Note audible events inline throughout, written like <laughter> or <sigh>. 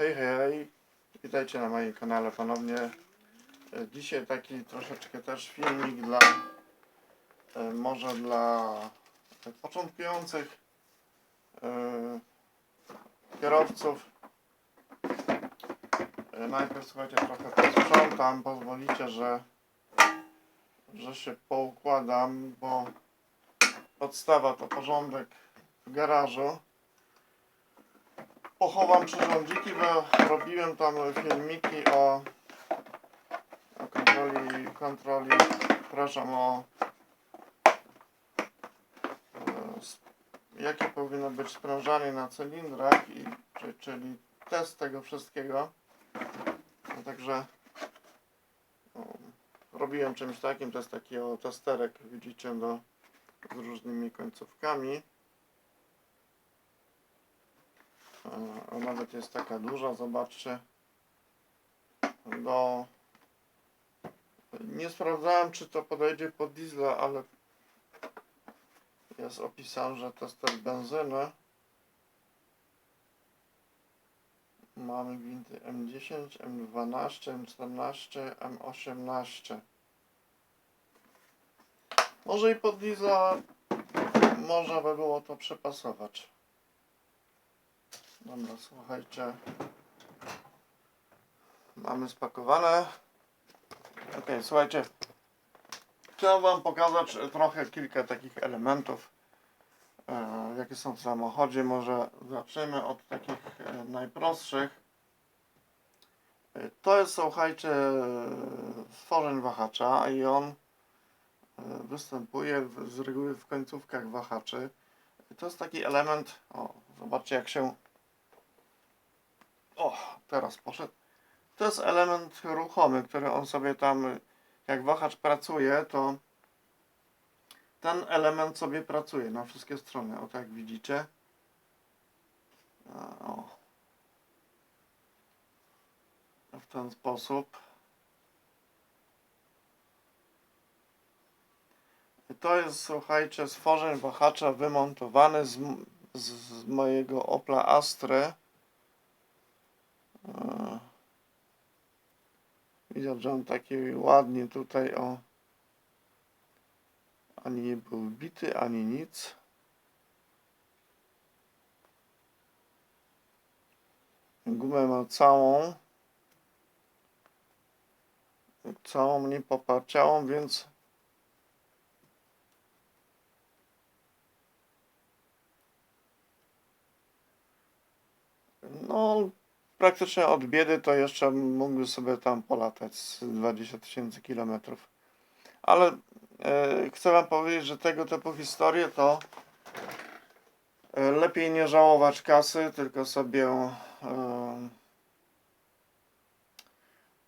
Hej, hej. Witajcie na moim kanale ponownie. E, Dzisiaj taki troszeczkę też filmik dla e, może dla tak początkujących e, kierowców. E, Najpierw słuchajcie, trochę posprzątam, pozwolicie, że, że się poukładam, bo podstawa to porządek w garażu pochowam przyrządziki, bo robiłem tam filmiki o, o kontroli, kontroli, przepraszam, o e, jakie powinno być sprężanie na cylindrach, i, czy, czyli test tego wszystkiego. No, także o, robiłem czymś takim, to jest taki o testerek, widzicie, do, z różnymi końcówkami. E, nawet jest taka duża, zobaczcie. Do... Nie sprawdzałem, czy to podejdzie pod diesla, ale jest opisane, że to jest też benzyny. Mamy gwinty M10, M12, M14, M18. Może i pod diesla można by było to przepasować. Dobra, słuchajcie. Mamy spakowane. Ok, słuchajcie. Chciałem Wam pokazać trochę kilka takich elementów, e, jakie są w samochodzie. Może zaczniemy od takich e, najprostszych. E, To jest, słuchajcie, stworzeń wahacza i on e, występuje w, z reguły w końcówkach wahaczy. To jest taki element, o, zobaczcie jak się o, teraz poszedł. To jest element ruchomy, który on sobie tam, jak wahacz pracuje, to ten element sobie pracuje na wszystkie strony. O tak widzicie. O. W ten sposób. To jest, słuchajcie, stworzeń wahacza wymontowany z, z, z mojego Opla Astry. Widać, że on taki ładnie tutaj o ani nie był bity, ani nic. Gumę ma całą. Całą nie poparciałą, więc no praktycznie od biedy to jeszcze mógłby sobie tam polatać z 20 tysięcy kilometrów. Ale e, chcę Wam powiedzieć, że tego typu historie to e, lepiej nie żałować kasy, tylko sobie e,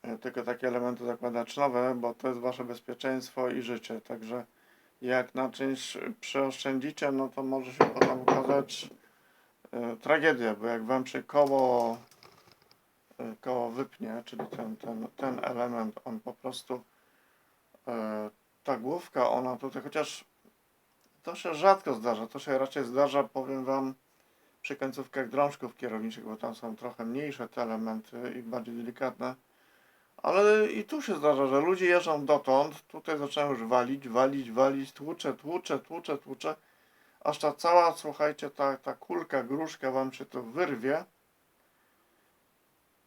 e, tylko takie elementy zakładać nowe, bo to jest Wasze bezpieczeństwo i życie. Także jak na czymś przeoszczędzicie, no to może się potem okazać e, tragedia, bo jak Wam się koło koło wypnie, czyli ten, ten, ten element, on po prostu e, ta główka, ona tutaj, chociaż to się rzadko zdarza, to się raczej zdarza, powiem Wam, przy końcówkach drążków kierowniczych, bo tam są trochę mniejsze te elementy i bardziej delikatne, ale i tu się zdarza, że ludzie jeżdżą dotąd, tutaj zaczynają już walić, walić, walić, tłucze, tłucze, tłucze, tłucze, aż ta cała, słuchajcie, ta, ta kulka, gruszka Wam się to wyrwie,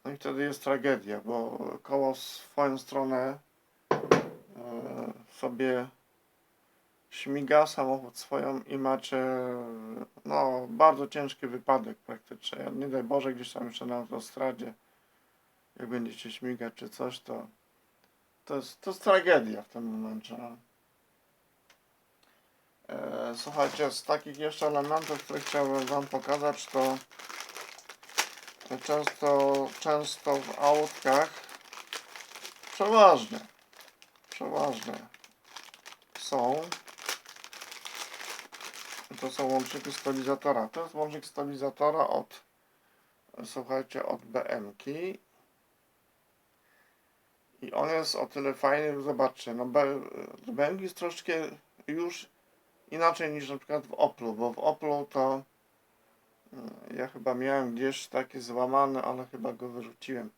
no i wtedy jest tragedia, bo koło swoją stronę e, sobie śmiga samochód swoją i macie no bardzo ciężki wypadek praktycznie. Nie daj Boże gdzieś tam jeszcze na autostradzie jak będziecie śmigać czy coś, to to jest, to jest tragedia w tym momencie. no. E, słuchajcie, z takich jeszcze elementów, które chciałbym Wam pokazać, to często, często w autkach. Przeważnie, przeważnie. Są. To są łączniki stabilizatora. To jest łącznik stabilizatora od słuchajcie, od BM-ki i on jest o tyle fajny, zobaczcie, no B- BM jest troszeczkę już inaczej niż na przykład w Oplu, bo w Oplu to Ja chyba miałem gdzieś taki złamany, ale chyba go wyrzuciłem.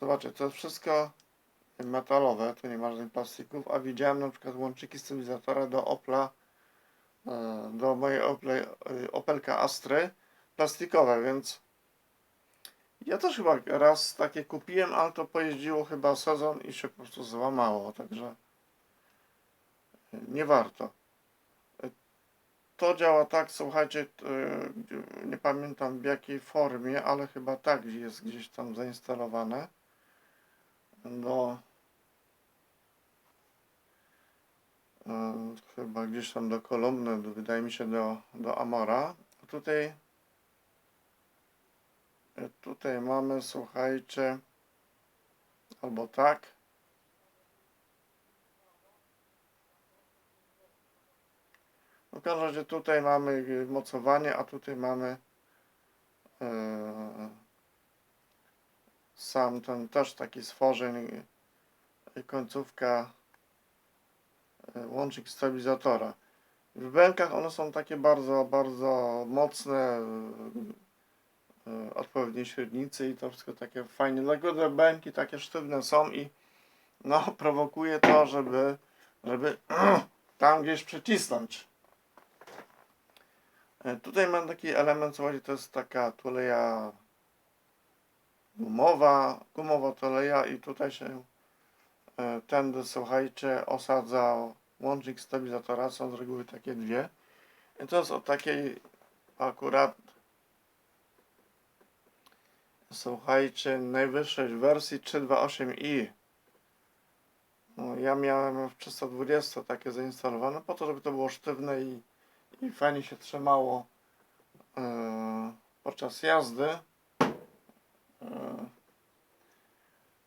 Zobaczcie, to jest wszystko metalowe, tu nie ma żadnych plastików, a widziałem na przykład łączyki stabilizatora do Opla, e, do mojej Ople, e, Opelka Astry, plastikowe, więc ja też chyba raz takie kupiłem, ale to pojeździło chyba sezon i się po prostu złamało, także nie warto. To działa tak, słuchajcie, e, nie pamiętam w jakiej formie, ale chyba tak jest gdzieś tam zainstalowane. Do e, chyba gdzieś tam do kolumny, do- wydaje mi się do, do Amora. A tutaj e, tutaj mamy, słuchajcie, albo tak. W każdym razie tutaj mamy y, mocowanie, a tutaj mamy e, sam ten też taki stworzeń, y, końcówka, y, łącznik stabilizatora. W bękach one są takie bardzo, bardzo mocne, odpowiedniej średnicy i to wszystko takie fajnie. Dlatego te bęki takie sztywne są i no <laughs> prowokuje to, żeby, żeby <clears throat> tam gdzieś przycisnąć. E, Tutaj mam taki element, słuchajcie, to jest taka tuleja gumowa, gumowa tuleja i tutaj się e, tędy, słuchajcie, osadza łącznik stabilizatora, są z reguły takie dwie. I to jest o takiej akurat, słuchajcie, najwyższej wersji 328i. No, ja miałem w 320 takie zainstalowane po to, żeby to było sztywne i i fajnie się trzymało e, podczas jazdy.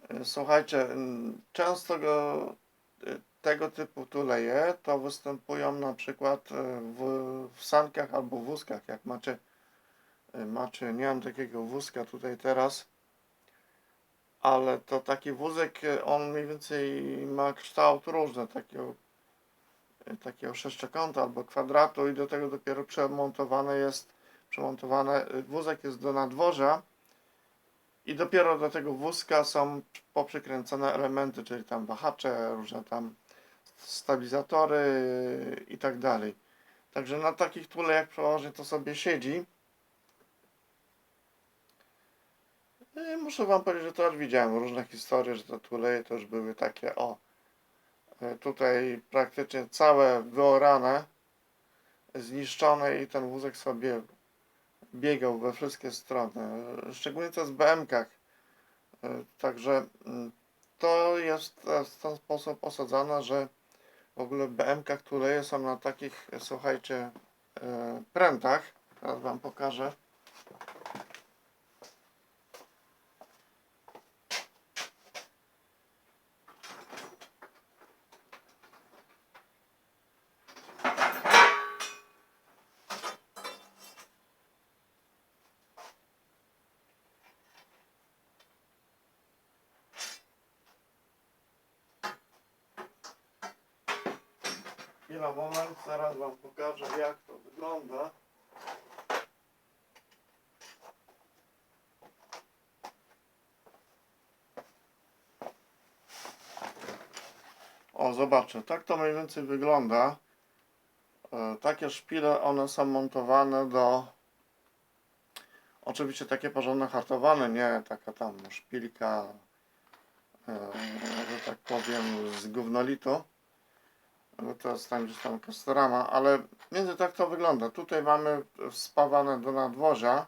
E, słuchajcie, często go, tego typu tuleje to występują na przykład w, w sankach albo wózkach. Jak macie, macie, nie mam takiego wózka tutaj teraz, ale to taki wózek, on mniej więcej ma kształt różny, takiego takiego sześciokąta albo kwadratu i do tego dopiero przemontowane jest przemontowane wózek jest do nadwozia i dopiero do tego wózka są poprzykręcone elementy, czyli tam wahacze, różne tam stabilizatory i tak dalej. Także na takich tulejach przeważnie to sobie siedzi. I muszę wam powiedzieć, że też widziałem różne historie, że te tuleje też były takie o tutaj praktycznie całe wyorane, zniszczone i ten wózek sobie biegał we wszystkie strony. E, Szczególnie to jest w BM-kach. E, Także mm, to jest e, w ten sposób osadzane, że w ogóle BM-kach tuleje są na takich, e, słuchajcie, e, prętach. Teraz wam pokażę. Chwila, moment, zaraz wam pokażę jak to wygląda. O, zobaczę, tak to mniej więcej wygląda. E, takie szpile, one są montowane do... Oczywiście takie porządne hartowane, nie taka tam szpilka, e, że tak powiem, z gównolitu bo to jest tam gdzieś tam Castorama, ale między tak to wygląda. Tutaj mamy spawane do nadwozia,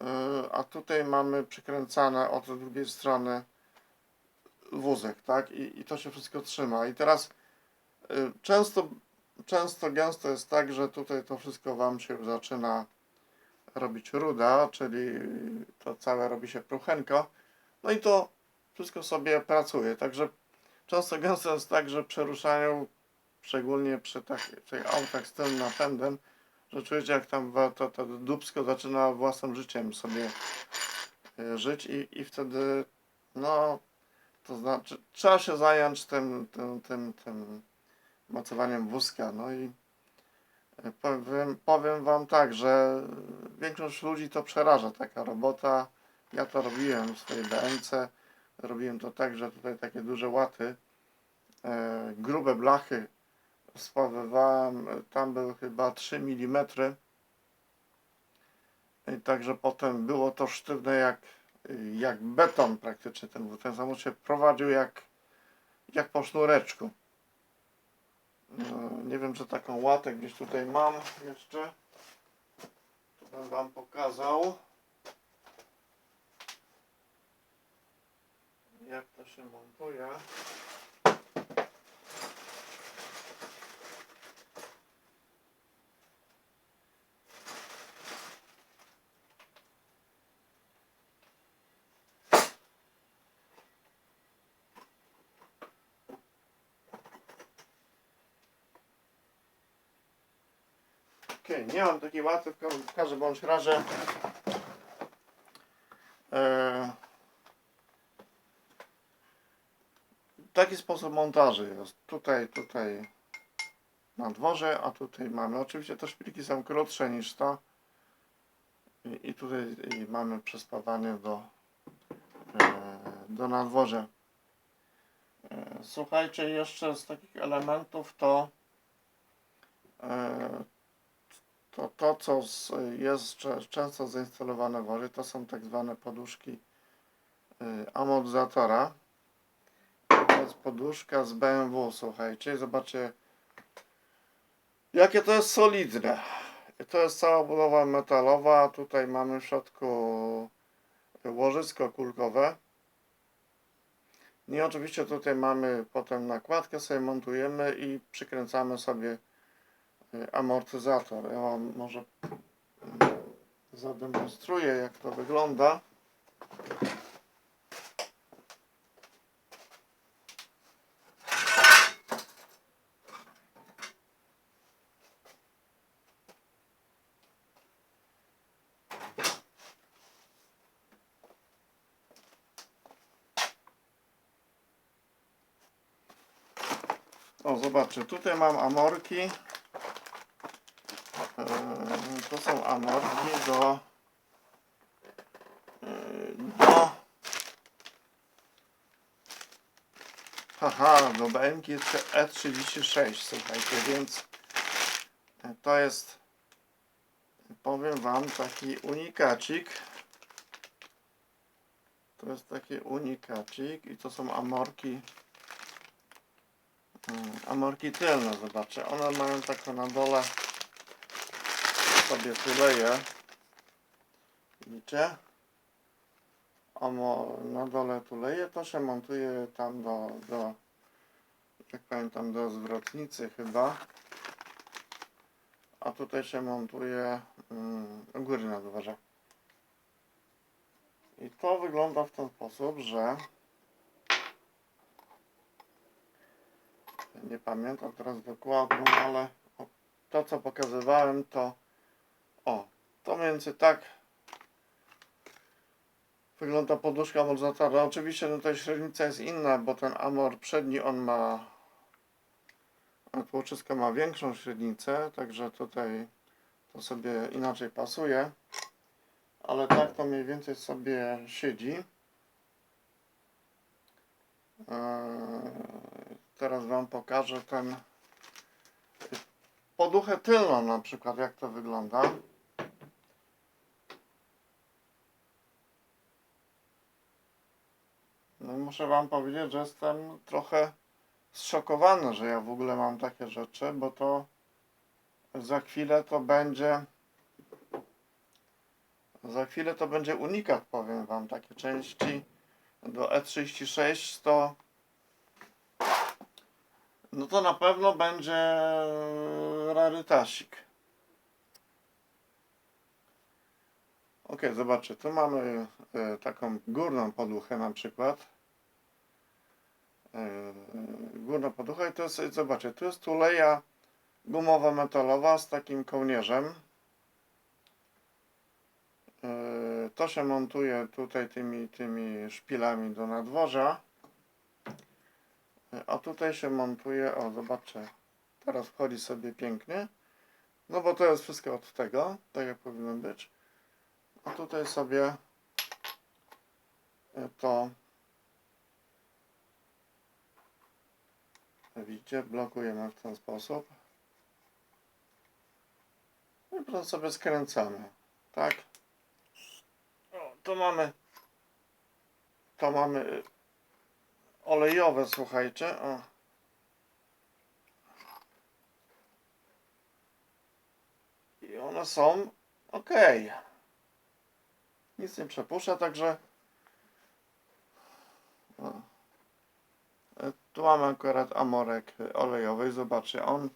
yy, a tutaj mamy przykręcane od drugiej strony wózek, tak? I, i to się wszystko trzyma. I teraz yy, często, często, gęsto jest tak, że tutaj to wszystko Wam się zaczyna robić ruda, czyli to całe robi się pruchenko. No i to wszystko sobie pracuje, także Często gęsto jest tak, że przeruszają, szczególnie przy takich autach z tym napędem, że czujecie jak tam to, to dubsko zaczyna własnym życiem sobie e, żyć i, i wtedy no to znaczy trzeba się zająć tym, tym, tym, tym mocowaniem wózka, no i E, Powiem, powiem Wam tak, że większość ludzi to przeraża taka robota. Ja to robiłem w swojej BMC. Robiłem to tak, że tutaj takie duże łaty, e, grube blachy spawywałem. Tam były chyba 3 mm. I także potem było to sztywne jak, jak beton praktycznie ten wóz. Ten samochód się prowadził jak, jak po sznureczku. No, nie wiem, czy taką łatę gdzieś tutaj mam jeszcze. To bym wam pokazał. Jak to się montuje. Okej, nie mam takiej łaty, w, ka- w każdym bądź razie. E, taki sposób montażu jest. Tutaj, tutaj na dworze, a tutaj mamy. Oczywiście te szpilki są krótsze niż to. I, i tutaj i mamy przespawanie do, e, do nadworza. E, słuchajcie, jeszcze z takich elementów to e, to, to co jest często zainstalowane w wozie, to są tak zwane poduszki y, amortyzatora. To jest poduszka z BMW, słuchajcie, zobaczcie jakie to jest solidne. To jest cała budowa metalowa, tutaj mamy w środku łożysko kulkowe. I oczywiście tutaj mamy potem nakładkę, sobie montujemy i przykręcamy sobie amortyzator. Ja wam może mm, zademonstruję jak to wygląda. O, zobaczcie, tutaj mam amorki. Eee, To są amorki do eee, do haha, do BMK E36 słuchajcie, więc to jest powiem wam taki unikacik to jest taki unikacik i to są amorki Amorki tylne, zobaczcie. One mają taką na dole sobie tuleje. Widzicie? Ono na dole tuleje, to się montuje tam do, do jak pamiętam, do zwrotnicy chyba. A tutaj się montuje mm, góry na dworze. I to wygląda w ten sposób, że nie pamiętam teraz dokładnie, ale to co pokazywałem to o, to mniej więcej tak wygląda poduszka amortyzatora. Oczywiście no tutaj średnica jest inna, bo ten amor przedni on ma a tłoczysko ma większą średnicę, także tutaj to sobie inaczej pasuje. Ale tak to mniej więcej sobie siedzi. Eee, teraz Wam pokażę ten poduchę tylną na przykład, jak to wygląda. No i muszę Wam powiedzieć, że jestem trochę zszokowany, że ja w ogóle mam takie rzeczy, bo to za chwilę to będzie za chwilę to będzie unikat, powiem Wam, takie części do E36 to no to na pewno będzie rarytasik. Ok, zobaczcie, tu mamy e, taką górną poduchę na przykład. E, górna poducha i to jest, zobaczcie, tu jest tuleja gumowa metalowa z takim kołnierzem. E, to się montuje tutaj tymi, tymi szpilami do nadworza. A tutaj się montuje, o zobaczcie, teraz wchodzi sobie pięknie. No bo to jest wszystko od tego, tak jak powinno być. A tutaj sobie to widzicie, blokujemy w ten sposób. I po prostu sobie skręcamy, tak? O, to mamy to mamy y, olejowe, słuchajcie. O. I one są ok. Nic nie przepuszcza, także o. Tu mamy akurat amorek olejowy. Zobaczcie, on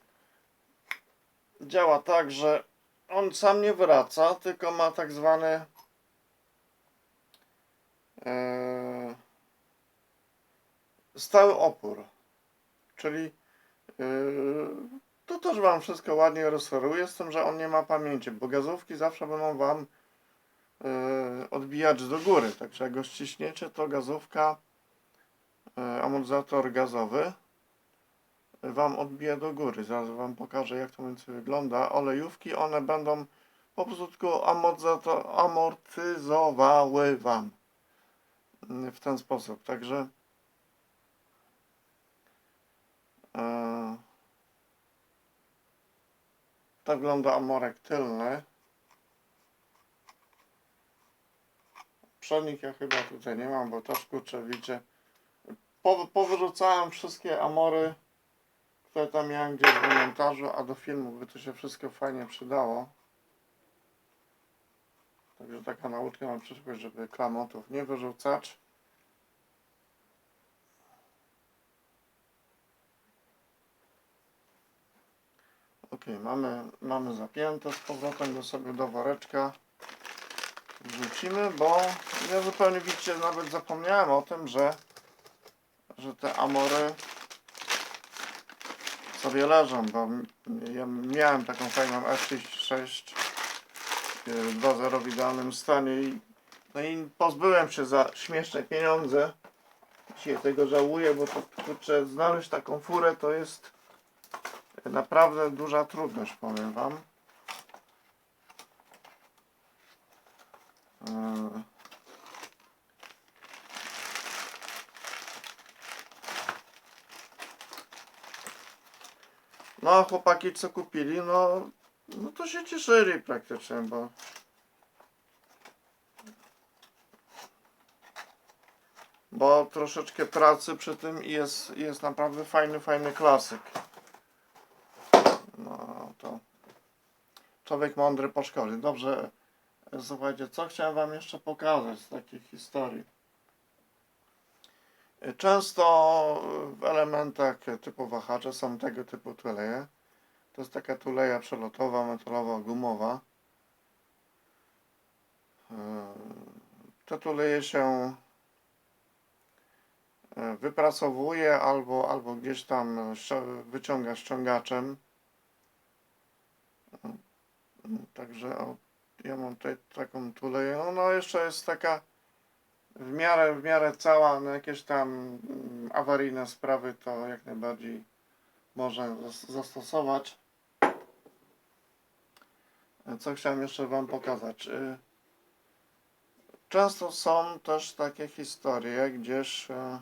działa tak, że on sam nie wraca, tylko ma tak zwany e, stały opór. Czyli e, to też Wam wszystko ładnie rozferuje, z tym, że on nie ma pamięci, bo gazówki zawsze będą Wam e, odbijać do góry. Także jak go ściśniecie, to gazówka, amortyzator gazowy Wam odbija do góry. Zaraz Wam pokażę, jak to mniej więcej wygląda. Olejówki, one będą po prostu amortyzowały Wam w ten sposób. Także e, tak wygląda amorek tylny. Przednik ja chyba tutaj nie mam, bo też kurczę widzicie. Po, powyrzucałem wszystkie amory, które tam miałem gdzieś w montażu, a do filmu by to się wszystko fajnie przydało. Także taka nauczka na przyszłość, żeby klamotów nie wyrzucać. Ok, mamy, mamy zapięte z powrotem go sobie do woreczka wrzucimy, bo ja zupełnie widzicie, nawet zapomniałem o tym, że, że te amory sobie leżą, bo ja miałem taką fajną F36 yy, 2.0 w idealnym stanie i, no i pozbyłem się za śmieszne pieniądze. Dzisiaj tego żałuję, bo to kurczę, znaleźć taką furę to jest naprawdę duża trudność, powiem Wam. Yy. No, chłopaki co kupili, no, no to się cieszyli praktycznie, bo bo troszeczkę pracy przy tym i jest, jest naprawdę fajny, fajny klasyk. No to człowiek mądry po szkole. Dobrze, słuchajcie, co chciałem Wam jeszcze pokazać z takich historii. Często w elementach typu wahacze są tego typu tuleje. To jest taka tuleja przelotowa, metalowa, gumowa. Yy, Te tuleje się yy, wypracowuje albo, albo gdzieś tam wyciąga ściągaczem. Yy, Także o, ja mam tutaj taką tuleję. Ona jeszcze jest taka w miarę, w miarę cała, no jakieś tam mm, awaryjne sprawy to jak najbardziej zas- zastosować. E, Co chciałem jeszcze Wam pokazać? Y, Często są też takie historie, gdzieś e,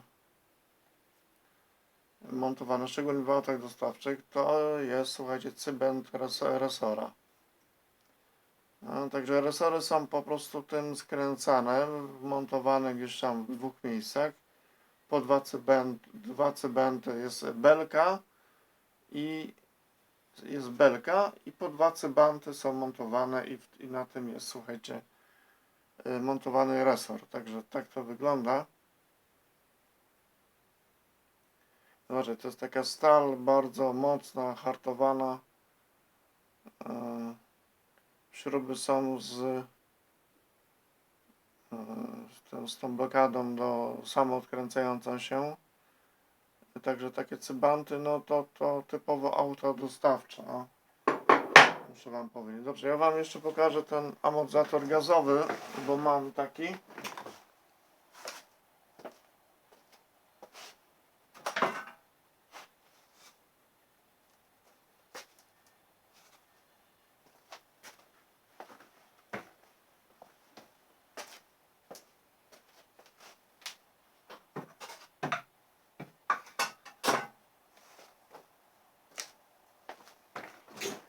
montowane, szczególnie w autach dostawczych, to jest, słuchajcie, cybent res- resora. Także resory są po prostu tym skręcane, montowane gdzieś tam w dwóch miejscach. Po dwa, cybent, dwa cybenty jest belka i jest belka i po dwa cybanty są montowane i, i na tym jest, słuchajcie, y, montowany resor. Także tak to wygląda. Zobaczcie, to jest taka stal bardzo mocna, hartowana. Yy, Śruby są z, tą, z tą blokadą do samoodkręcającą się. Także takie cybanty, no to, to typowo auto dostawcze. No. Muszę Wam powiedzieć. Dobrze, ja Wam jeszcze pokażę ten amortyzator gazowy, bo mam taki.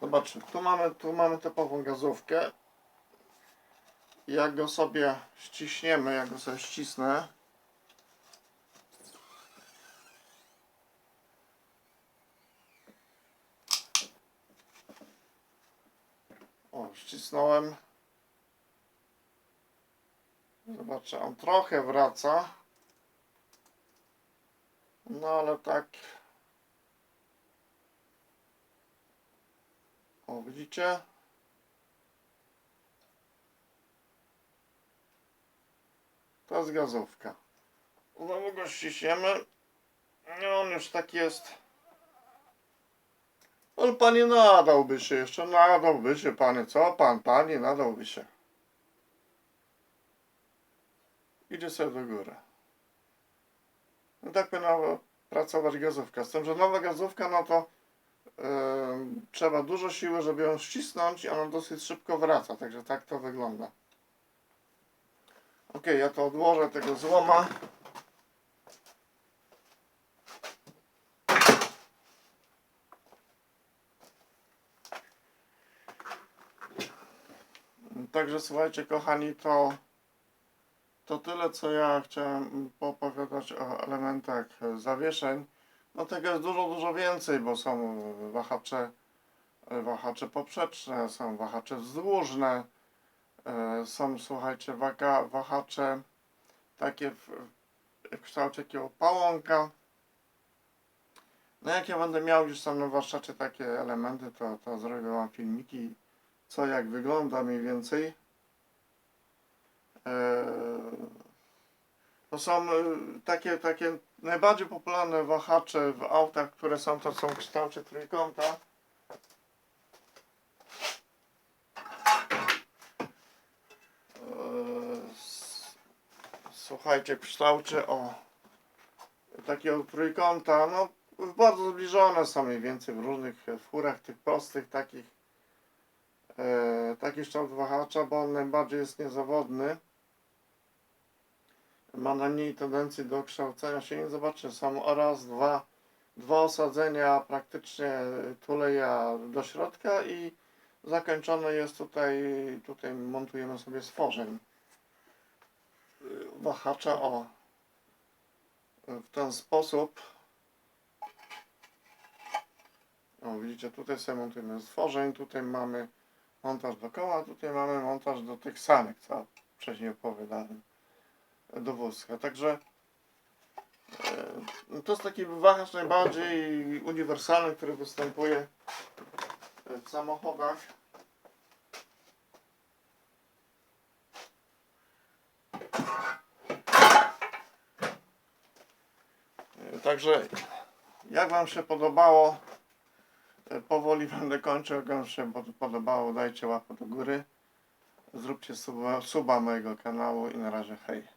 Zobaczcie, tu mamy, tu mamy typową gazówkę. Jak go sobie ściśniemy, jak go sobie ścisnę. O, ścisnąłem. Zobaczcie, on trochę wraca. No ale tak. O, widzicie? To jest gazówka. Znowu go ściśniemy. No on już tak jest. Ale panie nadałby się jeszcze, nadałby się panie. Co pan, panie, nadałby się. Idzie sobie do góry. No tak powinna pracować gazówka. Z tym, że nowa gazówka, no to trzeba dużo siły, żeby ją ścisnąć i ona dosyć szybko wraca, także tak to wygląda. Ok, ja to odłożę tego złoma. Także słuchajcie kochani, to to tyle co ja chciałem opowiadać o elementach zawieszeń. No tego jest dużo, dużo więcej, bo są wahacze, wahacze poprzeczne, są wahacze wzdłużne, e, są, słuchajcie, waga, wahacze takie w, w kształcie takiego pałąka. No jak ja będę miał już sam na warsztacie takie elementy, to, to zrobię wam filmiki, co jak wygląda mniej więcej. E, to są takie, takie najbardziej popularne wahacze w autach, które są, to są w kształcie trójkąta. Eee, Słuchajcie, w kształcie o takiego trójkąta, no bardzo zbliżone są mniej więcej w różnych furach, tych prostych takich e, taki kształt wahacza, bo on najbardziej jest niezawodny ma najmniej tendencji do kształcenia się. I zobaczcie, są raz, dwa, dwa osadzenia praktycznie tuleja do środka i zakończone jest tutaj, tutaj montujemy sobie stworzeń wahacza o w ten sposób. O, widzicie, tutaj sobie montujemy stworzeń, tutaj mamy montaż do koła, tutaj mamy montaż do tych sanek, co wcześniej opowiadałem do wózka. Także e, to jest taki wahacz najbardziej uniwersalny, który występuje w samochodach. E, Także jak Wam się podobało, e, powoli będę kończył. Jak Wam się pod- podobało, dajcie łapę do góry. Zróbcie suba, suba mojego kanału i na razie hej.